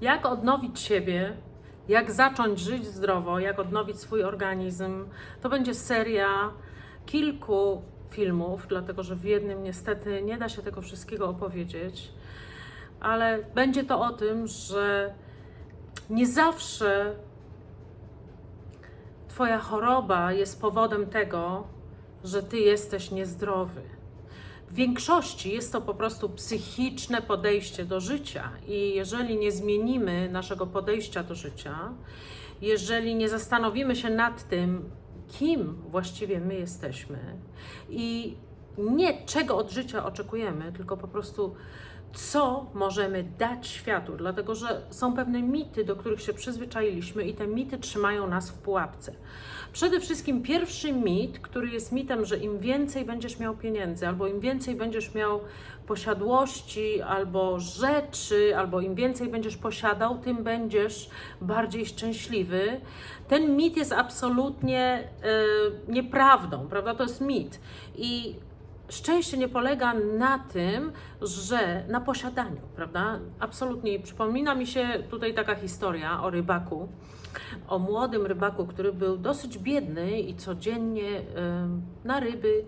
Jak odnowić siebie, jak zacząć żyć zdrowo, jak odnowić swój organizm. To będzie seria kilku filmów, dlatego że w jednym niestety nie da się tego wszystkiego opowiedzieć, ale będzie to o tym, że nie zawsze Twoja choroba jest powodem tego, że Ty jesteś niezdrowy. W większości jest to po prostu psychiczne podejście do życia, i jeżeli nie zmienimy naszego podejścia do życia, jeżeli nie zastanowimy się nad tym, kim właściwie my jesteśmy i nie czego od życia oczekujemy, tylko po prostu co możemy dać światu, dlatego że są pewne mity, do których się przyzwyczailiśmy i te mity trzymają nas w pułapce. Przede wszystkim pierwszy mit, który jest mitem, że im więcej będziesz miał pieniędzy, albo im więcej będziesz miał posiadłości, albo rzeczy, albo im więcej będziesz posiadał, tym będziesz bardziej szczęśliwy. Ten mit jest absolutnie e, nieprawdą, prawda? To jest mit. I szczęście nie polega na tym, że na posiadaniu, prawda? Absolutnie. Przypomina mi się tutaj taka historia o rybaku, o młodym rybaku, który był dosyć biedny i codziennie na ryby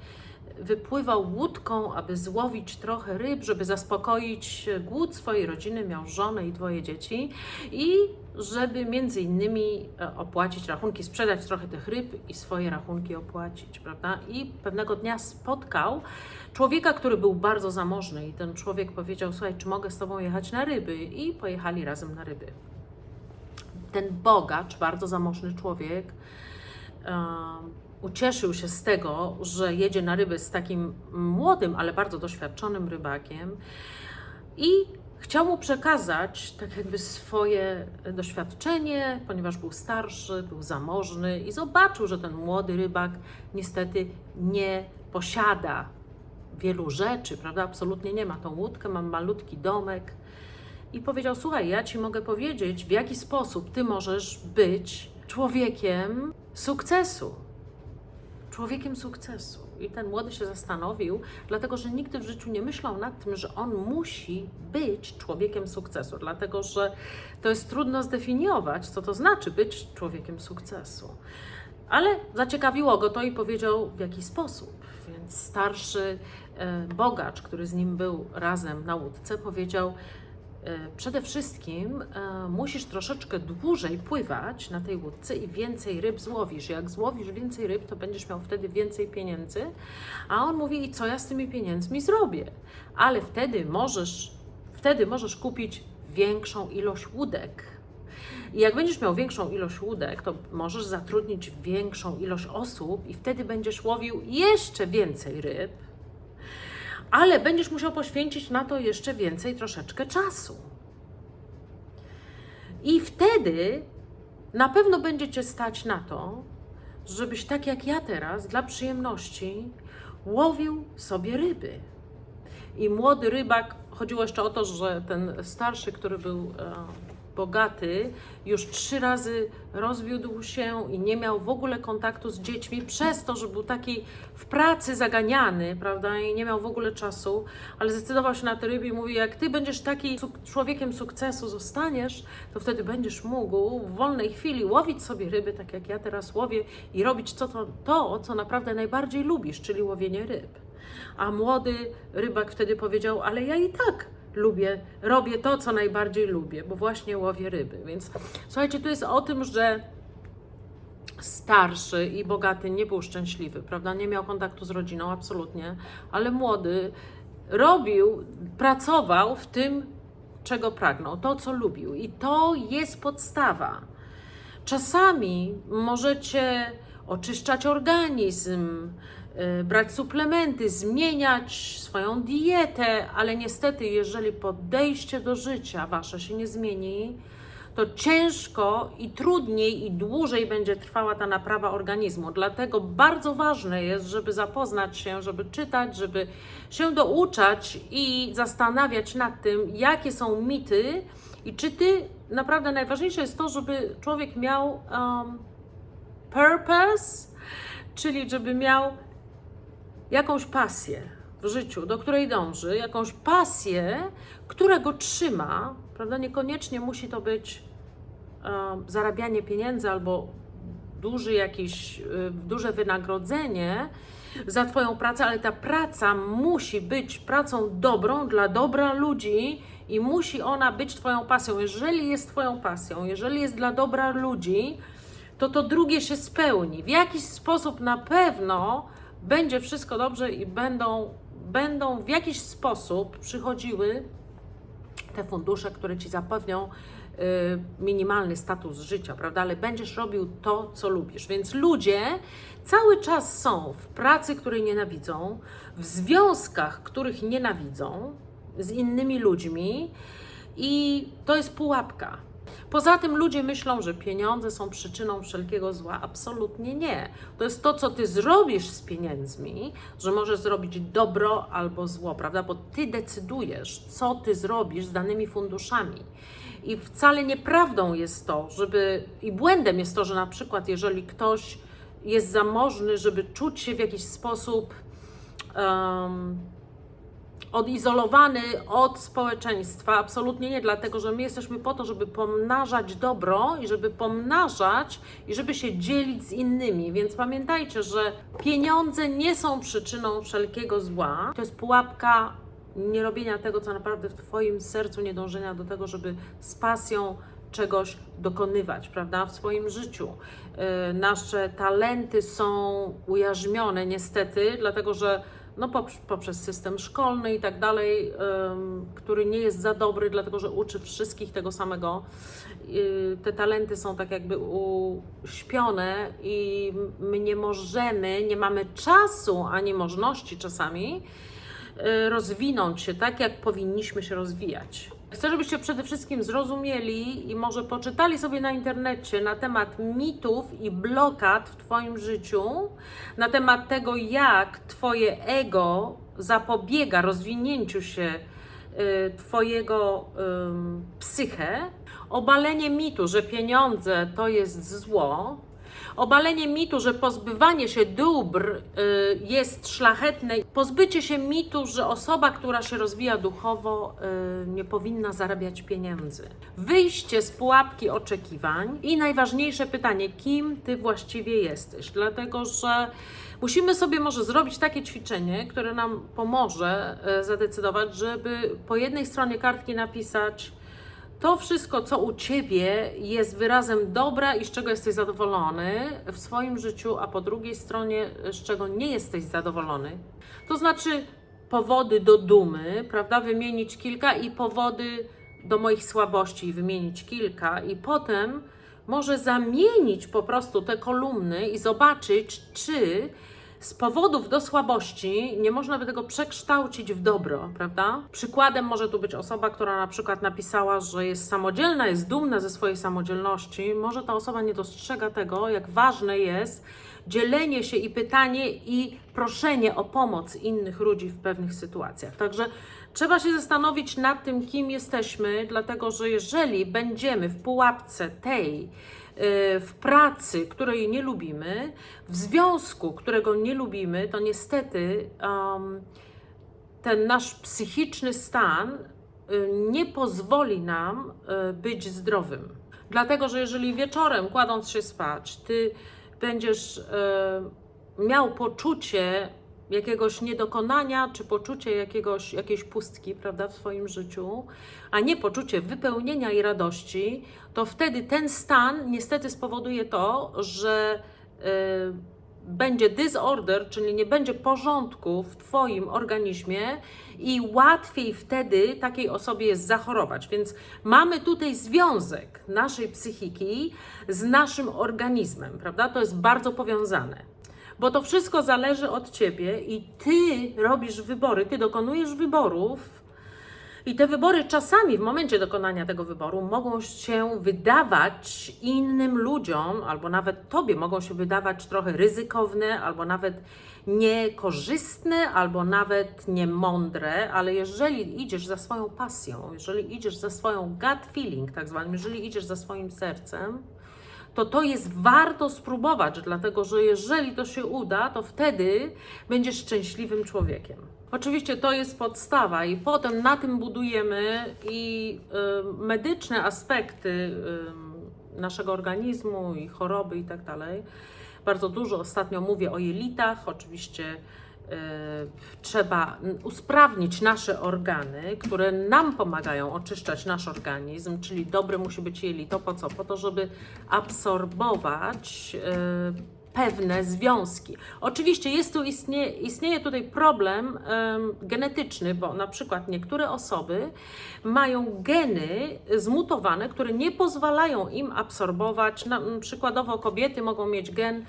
wypływał łódką, aby złowić trochę ryb, żeby zaspokoić głód swojej rodziny, miał żonę i dwoje dzieci i żeby między innymi e, opłacić rachunki, sprzedać trochę tych ryb i swoje rachunki opłacić, prawda? I pewnego dnia spotkał człowieka, który był bardzo zamożny i ten człowiek powiedział, słuchaj, czy mogę z tobą jechać na ryby? I pojechali razem na ryby. Ten bogacz, bardzo zamożny człowiek, em, ucieszył się z tego, że jedzie na ryby z takim młodym, ale bardzo doświadczonym rybakiem i chciał mu przekazać tak jakby swoje doświadczenie, ponieważ był starszy, był zamożny i zobaczył, że ten młody rybak niestety nie posiada wielu rzeczy, prawda? Absolutnie nie ma tą łódkę, mam malutki domek. I powiedział: Słuchaj, ja ci mogę powiedzieć, w jaki sposób ty możesz być człowiekiem sukcesu człowiekiem sukcesu. I ten młody się zastanowił, dlatego że nigdy w życiu nie myślał nad tym, że on musi być człowiekiem sukcesu, dlatego że to jest trudno zdefiniować, co to znaczy być człowiekiem sukcesu. Ale zaciekawiło go to i powiedział w jaki sposób. Więc starszy e, bogacz, który z nim był razem na łódce, powiedział: Przede wszystkim e, musisz troszeczkę dłużej pływać na tej łódce i więcej ryb złowisz. Jak złowisz więcej ryb, to będziesz miał wtedy więcej pieniędzy. A on mówi: I co ja z tymi pieniędzmi zrobię? Ale wtedy możesz, wtedy możesz kupić większą ilość łódek. I jak będziesz miał większą ilość łódek, to możesz zatrudnić większą ilość osób, i wtedy będziesz łowił jeszcze więcej ryb ale będziesz musiał poświęcić na to jeszcze więcej troszeczkę czasu. I wtedy na pewno będzie cię stać na to, żebyś tak jak ja teraz, dla przyjemności, łowił sobie ryby. I młody rybak, chodziło jeszcze o to, że ten starszy, który był e, bogaty, już trzy razy rozwiódł się i nie miał w ogóle kontaktu z dziećmi, przez to, że był taki w pracy zaganiany, prawda, i nie miał w ogóle czasu, ale zdecydował się na te ryby i mówi, jak ty będziesz taki człowiekiem sukcesu zostaniesz, to wtedy będziesz mógł w wolnej chwili łowić sobie ryby, tak jak ja teraz łowię i robić co to, to co naprawdę najbardziej lubisz, czyli łowienie ryb. A młody rybak wtedy powiedział, ale ja i tak lubię, robię to, co najbardziej lubię, bo właśnie łowię ryby. Więc słuchajcie, tu jest o tym, że starszy i bogaty nie był szczęśliwy, prawda? Nie miał kontaktu z rodziną, absolutnie, ale młody robił, pracował w tym, czego pragnął, to, co lubił. I to jest podstawa. Czasami możecie oczyszczać organizm, brać suplementy, zmieniać swoją dietę, ale niestety, jeżeli podejście do życia wasze się nie zmieni, to ciężko i trudniej i dłużej będzie trwała ta naprawa organizmu. Dlatego bardzo ważne jest, żeby zapoznać się, żeby czytać, żeby się douczać i zastanawiać nad tym, jakie są mity i czy ty naprawdę najważniejsze jest to, żeby człowiek miał um, purpose, czyli żeby miał jakąś pasję w życiu, do której dąży, jakąś pasję, która go trzyma, prawda? Niekoniecznie musi to być e, zarabianie pieniędzy albo duży jakiś, y, duże wynagrodzenie za Twoją pracę, ale ta praca musi być pracą dobrą dla dobra ludzi i musi ona być Twoją pasją. Jeżeli jest Twoją pasją, jeżeli jest dla dobra ludzi, to to drugie się spełni. W jakiś sposób na pewno będzie wszystko dobrze i będą, będą w jakiś sposób przychodziły te fundusze, które ci zapewnią y, minimalny status życia, prawda? Ale będziesz robił to, co lubisz. Więc ludzie cały czas są w pracy, której nienawidzą, w związkach, których nienawidzą z innymi ludźmi i to jest pułapka. Poza tym ludzie myślą, że pieniądze są przyczyną wszelkiego zła. Absolutnie nie. To jest to, co ty zrobisz z pieniędzmi, że możesz zrobić dobro albo zło, prawda? Bo ty decydujesz, co ty zrobisz z danymi funduszami. I wcale nieprawdą jest to, żeby i błędem jest to, że na przykład jeżeli ktoś jest zamożny, żeby czuć się w jakiś sposób em, odizolowany od społeczeństwa. Absolutnie nie, dlatego że my jesteśmy po to, żeby pomnażać dobro i żeby pomnażać i żeby się dzielić z innymi. Więc pamiętajcie, że pieniądze nie są przyczyną wszelkiego zła. To jest pułapka nie robienia tego, co naprawdę w Twoim sercu, nie dążenia do tego, żeby z pasją czegoś dokonywać, prawda, w swoim życiu. Yy, nasze talenty są ujarzmione niestety, dlatego że no, pop- poprzez system szkolny i tak dalej, który nie jest za dobry, dlatego że uczy wszystkich tego samego. Yy, te talenty są tak jakby uśpione i my nie możemy, nie mamy czasu ani możliwości czasami y, rozwinąć się tak, jak powinniśmy się rozwijać. Chcę, żebyście przede wszystkim zrozumieli i może poczytali sobie na internecie na temat mitów i blokad w Twoim życiu, na temat tego, jak Twoje ego zapobiega rozwinięciu się y, Twojego psyche, obalenie mitu, że pieniądze to jest zło, Obalenie mitu, że pozbywanie się dóbr y, jest szlachetne. Pozbycie się mitu, że osoba, która się rozwija duchowo, y, nie powinna zarabiać pieniędzy. Wyjście z pułapki oczekiwań i najważniejsze pytanie, kim ty właściwie jesteś? Dlatego, że musimy sobie może zrobić takie ćwiczenie, które nam pomoże y, zadecydować, żeby po jednej stronie kartki napisać, to wszystko, co u ciebie jest wyrazem dobra i z czego jesteś zadowolony w swoim życiu, a po drugiej stronie, z czego nie jesteś zadowolony. To znaczy powody do dumy, prawda? Wymienić kilka i powody do moich słabości wymienić kilka, i potem może zamienić po prostu te kolumny i zobaczyć, czy z powodów do słabości nie można by tego przekształcić w dobro, prawda? Przykładem może tu być osoba, która na przykład napisała, że jest samodzielna, jest dumna ze swojej samodzielności. Może ta osoba nie dostrzega tego, jak ważne jest dzielenie się i pytanie i proszenie o pomoc innych ludzi w pewnych sytuacjach. Także trzeba się zastanowić nad tym, kim jesteśmy, dlatego że jeżeli będziemy w pułapce tej, w pracy, której nie lubimy, w związku, którego nie lubimy, to niestety um, ten nasz psychiczny stan y, nie pozwoli nam y, być zdrowym. Dlatego, że jeżeli wieczorem kładąc się spać, ty będziesz y, miał poczucie jakiegoś niedokonania, czy poczucie jakiegoś, jakiejś pustki, prawda, w swoim życiu, a nie poczucie wypełnienia i radości, to wtedy ten stan niestety spowoduje to, że y, będzie disorder, czyli nie będzie porządku w Twoim organizmie i łatwiej wtedy takiej osobie jest zachorować. Więc mamy tutaj związek naszej psychiki z naszym organizmem, prawda? To jest bardzo powiązane bo to wszystko zależy od ciebie i ty robisz wybory, ty dokonujesz wyborów. I te wybory czasami w momencie dokonania tego wyboru mogą się wydawać innym ludziom, albo nawet tobie mogą się wydawać trochę ryzykowne, albo nawet niekorzystne, albo nawet niemądre, ale jeżeli idziesz za swoją pasją, jeżeli idziesz za swoją gut feeling, tak zwanym, jeżeli idziesz za swoim sercem, to to jest warto spróbować, dlatego że jeżeli to się uda, to wtedy będziesz szczęśliwym człowiekiem. Oczywiście to jest podstawa, i potem na tym budujemy i y, medyczne aspekty y, naszego organizmu i choroby i tak dalej. Bardzo dużo ostatnio mówię o jelitach. Oczywiście trzeba usprawnić nasze organy, które nam pomagają oczyszczać nasz organizm, czyli dobre musi być jelito. Po co? Po to, żeby absorbować y, pewne związki. Oczywiście jest tu istnieje, istnieje tutaj problem em, genetyczny, bo na przykład niektóre osoby mają geny zmutowane, które nie pozwalają im absorbować. Na, przykładowo kobiety mogą mieć gen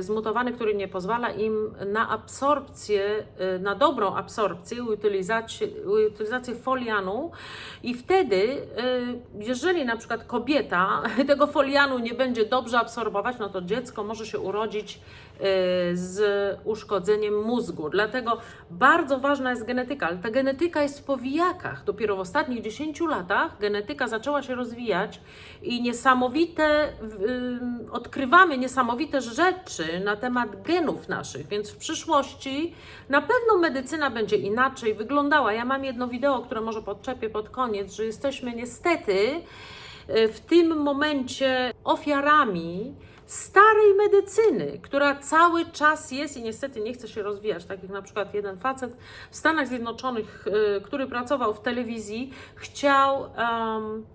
zmutowany, który nie pozwala im na absorpcję, e, na dobrą absorpcję, utylizację, utylizację folianu. I wtedy, e, jeżeli na przykład kobieta tego folianu nie będzie dobrze absorbować, no to dziecko może się urodzić e, z uszkodzeniem mózgu. Dlatego bardzo ważna jest genetyka, ale ta genetyka jest w powijakach. Dopiero w ostatnich 10 latach genetyka zaczęła się rozwijać i niesamowite, ym, odkrywamy niesamowite rzeczy na temat genów naszych, więc w przyszłości na pewno medycyna będzie inaczej wyglądała. Ja mam jedno wideo, które może podczepię pod koniec, że jesteśmy niestety y, w tym momencie ofiarami starej medycyny, która cały czas jest i niestety nie chce się rozwijać. Tak jak na przykład jeden facet w Stanach Zjednoczonych, y, który pracował w telewizji, chciał. em,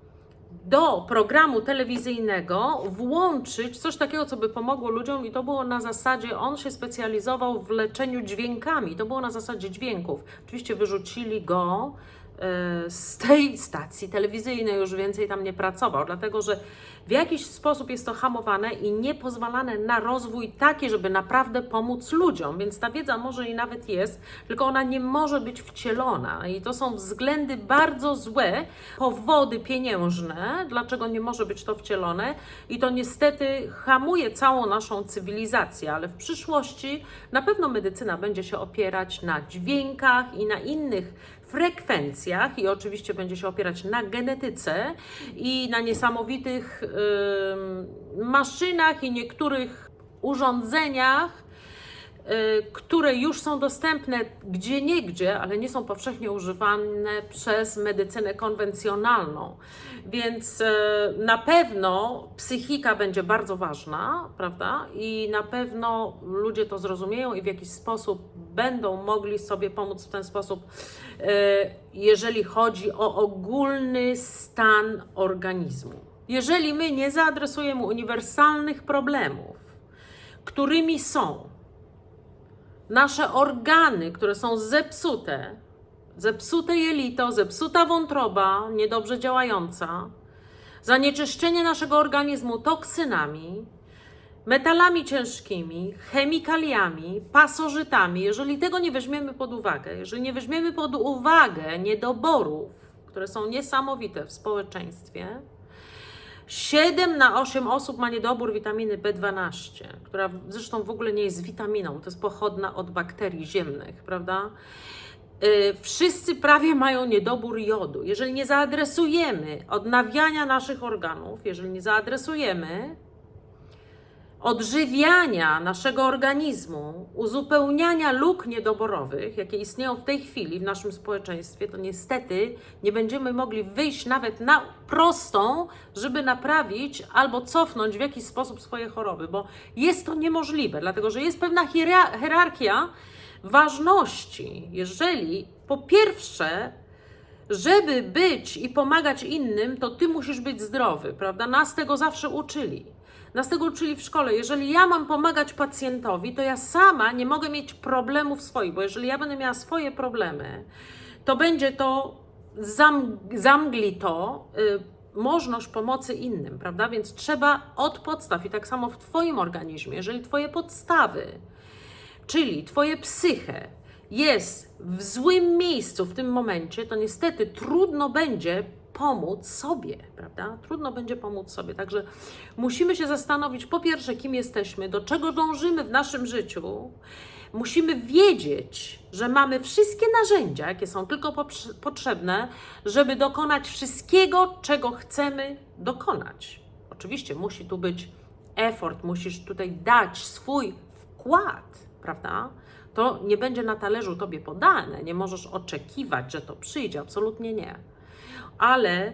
do programu telewizyjnego włączyć coś takiego, co by pomogło ludziom, i to było na zasadzie, on się specjalizował w leczeniu dźwiękami, to było na zasadzie dźwięków. Oczywiście wyrzucili go z tej stacji telewizyjnej, już więcej tam nie pracował, dlatego że w jakiś sposób jest to hamowane i nie pozwalane na rozwój taki, żeby naprawdę pomóc ludziom, więc ta wiedza może i nawet jest, tylko ona nie może być wcielona. I to są względy bardzo złe, powody pieniężne, dlaczego nie może być to wcielone. I to niestety hamuje całą naszą cywilizację, ale w przyszłości na pewno medycyna będzie się opierać na dźwiękach i na innych frekwencjach i oczywiście będzie się opierać na genetyce i na niesamowitych maszynach i niektórych urządzeniach, które już są dostępne gdzie niegdzie, ale nie są powszechnie używane przez medycynę konwencjonalną. Więc y, na pewno psychika będzie bardzo ważna, prawda? I na pewno ludzie to zrozumieją i w jakiś sposób będą mogli sobie pomóc w ten sposób, y, jeżeli chodzi o ogólny stan organizmu. Jeżeli my nie zaadresujemy uniwersalnych problemów, którymi są nasze organy, które są zepsute, zepsute jelito, zepsuta wątroba, niedobrze działająca, zanieczyszczenie naszego organizmu toksynami, metalami ciężkimi, chemikaliami, pasożytami, jeżeli tego nie weźmiemy pod uwagę, jeżeli nie weźmiemy pod uwagę niedoborów, które są niesamowite w społeczeństwie, 7 na 8 osób ma niedobór witaminy B12, która zresztą w ogóle nie jest witaminą, to jest pochodna od bakterii ziemnych, prawda? Y, Wszyscy prawie mają niedobór jodu. Jeżeli nie zaadresujemy odnawiania naszych organów, jeżeli nie zaadresujemy odżywiania naszego organizmu, uzupełniania luk niedoborowych, jakie istnieją w tej chwili w naszym społeczeństwie, to niestety nie będziemy mogli wyjść nawet na prostą, żeby naprawić albo cofnąć w jakiś sposób swoje choroby, bo jest to niemożliwe, dlatego że jest pewna hierar- hierarchia ważności. Jeżeli po pierwsze żeby być i pomagać innym, to ty musisz być zdrowy, prawda? Nas tego zawsze uczyli. Nas tego uczyli w szkole. Jeżeli ja mam pomagać pacjentowi, to ja sama nie mogę mieć problemów swoich, bo jeżeli ja będę miała swoje problemy, to będzie to zam, zamgli to y, możność pomocy innym, prawda? Więc trzeba od podstaw i tak samo w Twoim organizmie, jeżeli Twoje podstawy czyli Twoje psychę jest w złym miejscu w tym momencie, to niestety trudno będzie pomóc sobie, prawda? Trudno będzie pomóc sobie. Także musimy się zastanowić, po pierwsze, kim jesteśmy, do czego dążymy w naszym życiu. Musimy wiedzieć, że mamy wszystkie narzędzia, jakie są tylko potrzebne, żeby dokonać wszystkiego, czego chcemy dokonać. Oczywiście musi tu być effort, musisz tutaj dać swój wkład, prawda? To nie będzie na talerzu tobie podane, nie możesz oczekiwać, że to przyjdzie, absolutnie nie. Ale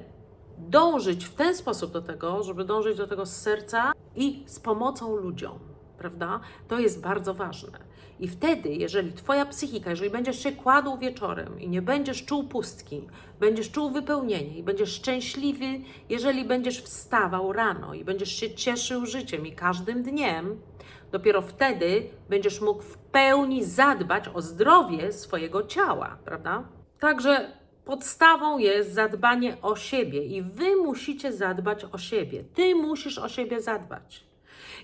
dążyć w ten sposób do tego, żeby dążyć do tego z serca i z pomocą ludziom, prawda? To jest bardzo ważne. I wtedy, jeżeli Twoja psychika, jeżeli będziesz się kładł wieczorem i nie będziesz czuł pustki, będziesz czuł wypełnienie i będziesz szczęśliwy, jeżeli będziesz wstawał rano i będziesz się cieszył życiem i każdym dniem, dopiero wtedy będziesz mógł w pełni zadbać o zdrowie swojego ciała, prawda? Także podstawą jest zadbanie o siebie i wy musicie zadbać o siebie. Ty musisz o siebie zadbać.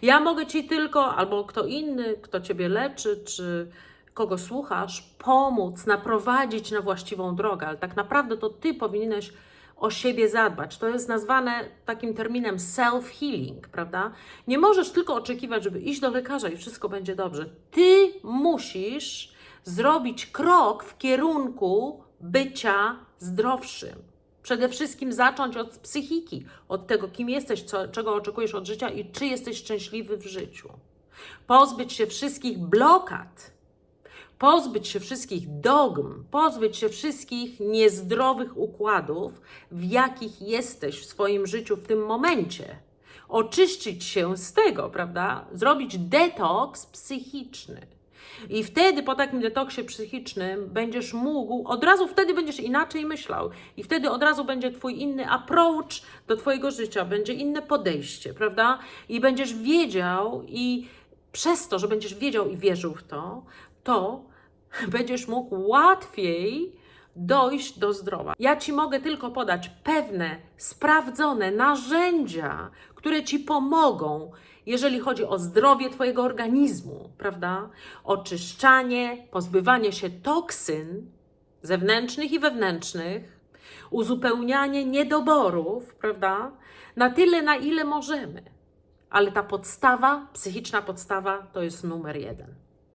Ja mogę ci tylko, albo kto inny, kto ciebie leczy, czy kogo słuchasz, pomóc, naprowadzić na właściwą drogę, ale tak naprawdę to ty powinieneś o siebie zadbać. To jest nazwane takim terminem self-healing, prawda? Nie możesz tylko oczekiwać, żeby iść do lekarza i wszystko będzie dobrze. Ty musisz zrobić krok w kierunku bycia zdrowszym. Przede wszystkim zacząć od psychiki, od tego, kim jesteś, co, czego oczekujesz od życia i czy jesteś szczęśliwy w życiu. Pozbyć się wszystkich blokad, pozbyć się wszystkich dogm, pozbyć się wszystkich niezdrowych układów, w jakich jesteś w swoim życiu w tym momencie. Oczyścić się z tego, prawda? Zrobić detoks psychiczny. I wtedy po takim detoksie psychicznym będziesz mógł, od razu wtedy będziesz inaczej myślał. I wtedy od razu będzie Twój inny approach do Twojego życia, będzie inne podejście, prawda? I będziesz wiedział, i przez to, że będziesz wiedział i wierzył w to, to będziesz mógł łatwiej dojść do zdrowia. Ja Ci mogę tylko podać pewne, sprawdzone narzędzia, które Ci pomogą, jeżeli chodzi o zdrowie Twojego organizmu, prawda? Oczyszczanie, pozbywanie się toksyn zewnętrznych i wewnętrznych, uzupełnianie niedoborów, prawda? Na tyle, na ile możemy. Ale ta podstawa, psychiczna podstawa, to jest numer jeden.